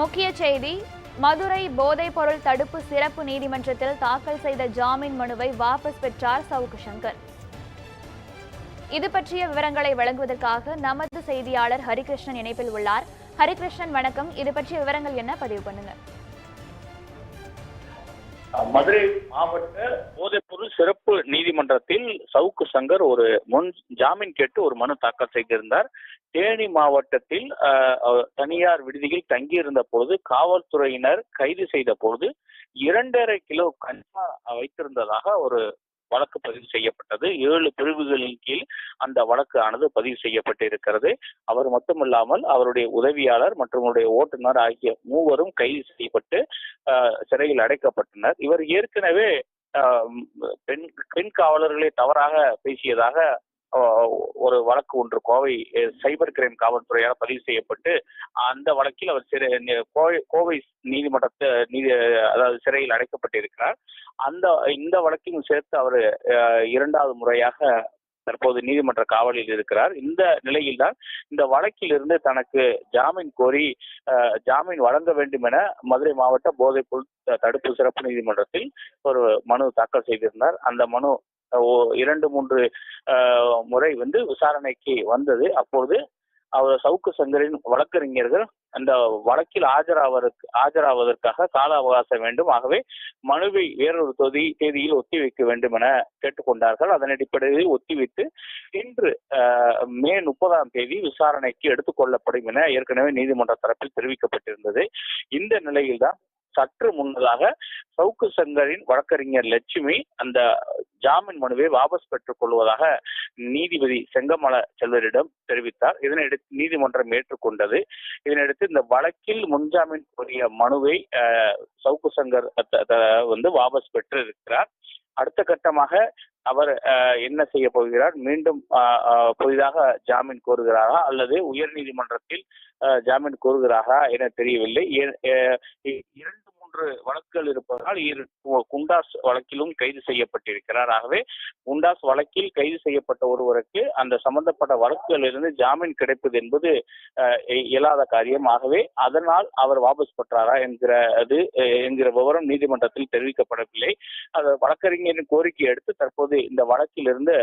முக்கிய செய்தி மதுரை போதைப்பொருள் தடுப்பு சிறப்பு நீதிமன்றத்தில் தாக்கல் செய்த ஜாமீன் மனுவை வாபஸ் பெற்றார் சவுக்கு சங்கர். இது பற்றிய விவரங்களை வழங்குவதற்காக நமது செய்தியாளர் ஹரிகிருஷ்ணன் இணைப்பில் உள்ளார். ஹரிகிருஷ்ணன் வணக்கம். இது பற்றிய விவரங்கள் என்ன? பதிவு பண்ணுங்க. மதுரை மாவட்ட போதை சிறப்பு நீதிமன்றத்தில் சவுக்கு சங்கர் ஒரு முன் ஜாமீன் கேட்டு ஒரு மனு தாக்கல் செய்திருந்தார். தேனி மாவட்டத்தில் தனியார் விடுதியில் தங்கியிருந்த பொழுது காவல்துறையினர் கைது செய்த பொழுது இரண்டரை கிலோ கஞ்சா வைத்திருந்ததாக ஒரு வழக்கு பதிவு செய்யப்பட்டது. ஏழு பிரிவுகளின் கீழ் அந்த வழக்கு ஆனது பதிவு செய்யப்பட்டு இருக்கிறது அவர் மட்டுமில்லாமல் அவருடைய உதவியாளர் மற்றும் அவருடைய ஓட்டுநர் ஆகிய மூவரும் கைது செய்யப்பட்டு சிறையில் அடைக்கப்பட்டனர். இவர் ஏற்கனவே பெண் பெண் காவலர்களை தவறாக பேசியதாக ஒரு வழக்கு ஒன்று கோவை சைபர் கிரைம் காவல்துறையால் பதிவு செய்யப்பட்டு அந்த வழக்கில் அவர் சிறை கோவை- கோவை நீதி அதாவது சிறையில் அடைக்கப்பட்டிருக்கிறார். அந்த இந்த வழக்கையும் சேர்த்து அவர் இரண்டாவது முறையாக தற்போது நீதிமன்ற காவலில் இருக்கிறார். இந்த நிலையில்தான் இந்த வழக்கிலிருந்து தனக்கு ஜாமீன் கோரி ஜாமீன் வழங்க வேண்டும் என மதுரை மாவட்ட போதைப்பொருள் தடுப்பு சிறப்பு நீதிமன்றத்தில் ஒரு மனு தாக்கல் செய்திருந்தார். அந்த மனு இரண்டு மூன்று முறை வந்து விசாரணைக்கு வந்தது. அப்பொழுது அவர் சவுக்கு சங்கரின் வழக்கறிஞர்கள் அந்த வழக்கில் ஆஜராவதற்கு ஆஜராவதற்காக கால அவகாசம் வேண்டும். ஆகவே மனுவை வேறொரு தொகுதி தேதியில் ஒத்திவைக்க வேண்டும் என கேட்டுக்கொண்டார்கள். அதன் அடிப்படையில் ஒத்திவைத்து இன்று மே முப்பதாம் தேதி விசாரணைக்கு எடுத்துக்கொள்ளப்படும் என ஏற்கனவே நீதிமன்ற தரப்பில் தெரிவிக்கப்பட்டிருந்தது. இந்த நிலையில்தான் சற்று முன்னதாக சவுக்கு சங்கரின் வழக்கறிஞர் லட்சுமி அந்த ஜாமீன் மனுவை வாபஸ் பெற்றுக் கொள்வதாக நீதிபதி செங்கமல செல்வரிடம் தெரிவித்தார். இதனையடுத்து நீதிமன்றம் ஏற்றுக்கொண்டது. இதனையடுத்து இந்த வழக்கில் முன்ஜாமீன் கோரிய மனுவை சவுக்கு சங்கர் வந்து வாபஸ் பெற்று இருக்கிறார் அடுத்த கட்டமாக அவர் என்ன செய்ய போகிறார்? மீண்டும் புதிதாக ஜாமீன் கோருகிறாரா? அல்லது உயர் நீதிமன்றத்தில் ஜாமீன் கோருகிறாரா என தெரியவில்லை. இரண்டு மூன்று வழக்குகள் இருப்பதால் இரு குண்டாஸ் வழக்கிலும் கைது செய்யப்பட்டிருக்கிறார். ஆகவே குண்டாஸ் வழக்கில் கைது செய்யப்பட்ட ஒருவருக்கு அந்த சம்பந்தப்பட்ட வழக்குகளிலிருந்து ஜாமீன் கிடைப்பது என்பது இயலாத காரியம். ஆகவே அதனால் அவர் வாபஸ் பெற்றாரா என்கிற அது என்கிற விவரம் நீதிமன்றத்தில் தெரிவிக்கப்படவில்லை. அது வழக்கறிஞரின் கோரிக்கை அடுத்து தற்போது இந்த வழக்கிலிருந்து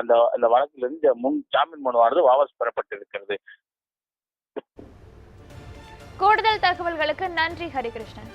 அந்த அந்த வழக்கிலிருந்து முன் ஜாமீன் மனுவானது வாபஸ் பெறப்பட்டிருக்கிறது. கூடுதல் தகவல்களுக்கு நன்றி ஹரிகிருஷ்ணன்.